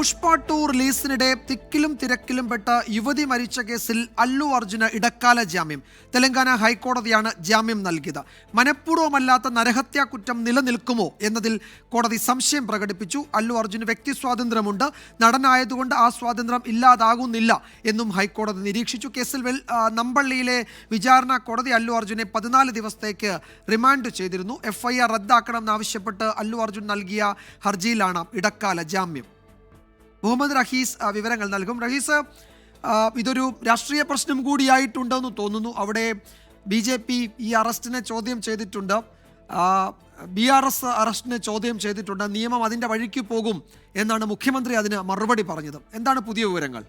Pushpa tour റിലീസിനിടെ തിക്കിലും തിരക്കിലും പെട്ട യുവതി മരിച്ച കേസിൽ അല്ലു അർജുന ഇടക്കാല ജാമ്യം. തെലങ്കാന ഹൈക്കോടതിയാണ് ജാമ്യം നൽകിയത്. മനഃപൂർവമല്ലാത്ത നരഹത്യാ കുറ്റം നിലനിൽക്കുമോ എന്നതിൽ കോടതി സംശയം പ്രകടിപ്പിച്ചു. അല്ലു അർജുന് വ്യക്തി സ്വാതന്ത്ര്യമുണ്ട്. നടനായതുകൊണ്ട് ആ സ്വാതന്ത്ര്യം ഇല്ലാതാകുന്നില്ല എന്നും ഹൈക്കോടതി നിരീക്ഷിച്ചു. കേസിൽ വെൽ നമ്പള്ളിയിലെ വിചാരണ കോടതി അല്ലു അർജുനെ പതിനാല് ദിവസത്തേക്ക് റിമാൻഡ് ചെയ്തിരുന്നു. എഫ്ഐആർ റദ്ദാക്കണമെന്നാവശ്യപ്പെട്ട് അല്ലു അർജുൻ നൽകിയ ഹർജിയിലാണ് ഇടക്കാല ജാമ്യം. മുഹമ്മദ് റഹീസ് വിവരങ്ങൾ നൽകും. റഹീസ് ഇതൊരു രാഷ്ട്രീയ പ്രശ്നം കൂടിയായിട്ടുണ്ടെന്ന് തോന്നുന്നു. അവിടെ ബി ജെ പി ഈ അറസ്റ്റിനെ ചോദ്യം ചെയ്തിട്ടുണ്ട്. ബി ആർ എസ് അറസ്റ്റിനെ ചോദ്യം ചെയ്തിട്ടുണ്ട്. നിയമം അതിന്റെ വഴിക്ക് പോകും എന്നാണ് മുഖ്യമന്ത്രി അതിന് മറുപടി പറഞ്ഞത്. എന്താണ് പുതിയ വിവരങ്ങൾ?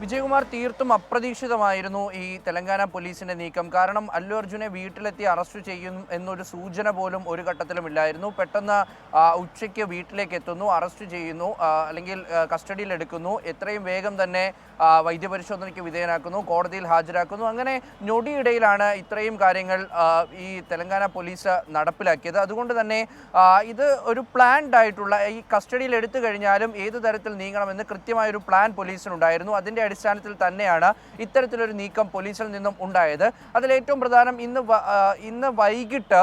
വിജയകുമാർ തീർത്തും അപ്രതീക്ഷിതമായിരുന്നു ഈ തെലങ്കാന പോലീസിന്റെ നീക്കം. കാരണം അല്ലു അർജുനെ വീട്ടിലെത്തി അറസ്റ്റ് ചെയ്യുന്നു എന്നൊരു സൂചന പോലും ഒരു ഘട്ടത്തിലും ഇല്ലായിരുന്നു. പെട്ടെന്ന് ഉച്ചയ്ക്ക് വീട്ടിലേക്ക് എത്തുന്നു അറസ്റ്റ് ചെയ്യുന്നു അല്ലെങ്കിൽ കസ്റ്റഡിയിൽ എടുക്കുന്നു. എത്രയും വേഗം തന്നെ വൈദ്യപരിശോധനയ്ക്ക് വിധേയനാക്കുന്നു കോടതിയിൽ ഹാജരാക്കുന്നു. അങ്ങനെ ഞൊടിയിടയിലാണ് ഇത്രയും കാര്യങ്ങൾ ഈ തെലങ്കാന പോലീസ് നടപ്പിലാക്കിയത്. അതുകൊണ്ട് തന്നെ ഇത് ഒരു പ്ലാൻഡ് ആയിട്ടുള്ള ഈ കസ്റ്റഡിയിൽ എടുത്തു കഴിഞ്ഞാലും ഏത് തരത്തിൽ നീങ്ങണമെന്ന് കൃത്യമായ ഒരു പ്ലാൻ പോലീസിനുണ്ടായിരുന്നു. അതിന്റെ അടിസ്ഥാനത്തിൽ തന്നെയാണ് ഇത്തരത്തിലൊരു നീക്കം പോലീസിൽ നിന്നും ഉണ്ടായത്. അതിലേറ്റവും പ്രധാനം ഇന്ന് ഇന്ന് വൈകിട്ട്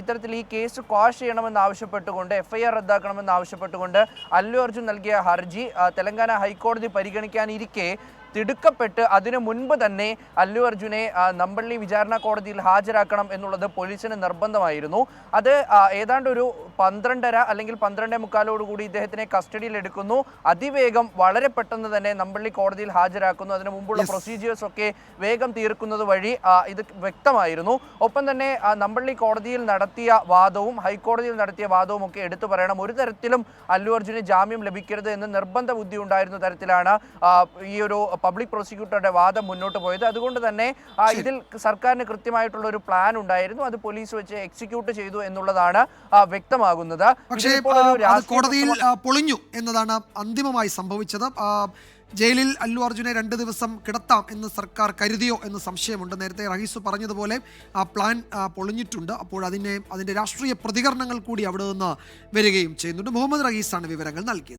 ഇത്തരത്തിൽ ഈ കേസ് ക്വാഷ് ചെയ്യണമെന്ന് ആവശ്യപ്പെട്ടുകൊണ്ട് എഫ്ഐആർ റദ്ദാക്കണമെന്ന് ആവശ്യപ്പെട്ടുകൊണ്ട് അല്ലു അർജുൻ നൽകിയ ഹർജി തെലങ്കാന ഹൈക്കോടതി പരിഗണിക്കാനിരിക്കെ തിടുക്കപ്പെട്ട് അതിനു മുൻപ് തന്നെ അല്ലു അർജുനെ നമ്പള്ളി വിചാരണ കോടതിയിൽ ഹാജരാക്കണം എന്നുള്ളത് പോലീസിന് നിർബന്ധമായിരുന്നു. അത് ഏതാണ്ട് ഒരു പന്ത്രണ്ടര അല്ലെങ്കിൽ പന്ത്രണ്ടേ മുക്കാലോടുകൂടി ഇദ്ദേഹത്തിനെ കസ്റ്റഡിയിൽ എടുക്കുന്നു. അതിവേഗം വളരെ പെട്ടെന്ന് തന്നെ നമ്പള്ളി കോടതിയിൽ ഹാജരാക്കുന്നു. അതിനു മുമ്പുള്ള പ്രൊസീജിയേഴ്സ് ഒക്കെ വേഗം തീർക്കുന്നത് വഴി ഇത് വ്യക്തമായിരുന്നു. ഒപ്പം തന്നെ നമ്പള്ളി കോടതിയിൽ നടത്തിയ വാദവും ഹൈക്കോടതിയിൽ നടത്തിയ വാദവും ഒക്കെ എടുത്തു പറയണം. ഒരു തരത്തിലും അല്ലു അർജുന് ജാമ്യം ലഭിക്കരുത് എന്ന് നിർബന്ധ ബുദ്ധി ഉണ്ടായിരുന്ന തരത്തിലാണ് ഈ ഒരു പബ്ലിക് പ്രോസിക്യൂട്ടറുടെ വാദം മുന്നോട്ട് പോയത്. അതുകൊണ്ട് തന്നെ ഇതിൽ സർക്കാരിന് കൃത്യമായിട്ടുള്ള ഒരു പ്ലാൻ ഉണ്ടായിരുന്നു. അത് പോലീസ് വെച്ച് എക്സിക്യൂട്ട് ചെയ്തു എന്നുള്ളതാണ് വ്യക്തമാകുന്നത്. പക്ഷേ കോടതിയിൽ പൊളിഞ്ഞു എന്നതാണ് അന്തിമമായി സംഭവിച്ചത്. ജയിലിൽ അല്ലു അർജുനെ രണ്ട് ദിവസം കിടത്താം എന്ന് സർക്കാർ കരുതിയോ എന്ന് സംശയമുണ്ട്. നേരത്തെ റഹീസ് പറഞ്ഞതുപോലെ ആ പ്ലാൻ പൊളിഞ്ഞിട്ടുണ്ട്. അപ്പോൾ അതിനെ അതിന്റെ രാഷ്ട്രീയ പ്രതികരണങ്ങൾ കൂടി അവിടെ നിന്ന് വരികയും ചെയ്യുന്നുണ്ട്. മുഹമ്മദ് റഹീസാണ് വിവരങ്ങൾ നൽകിയത്.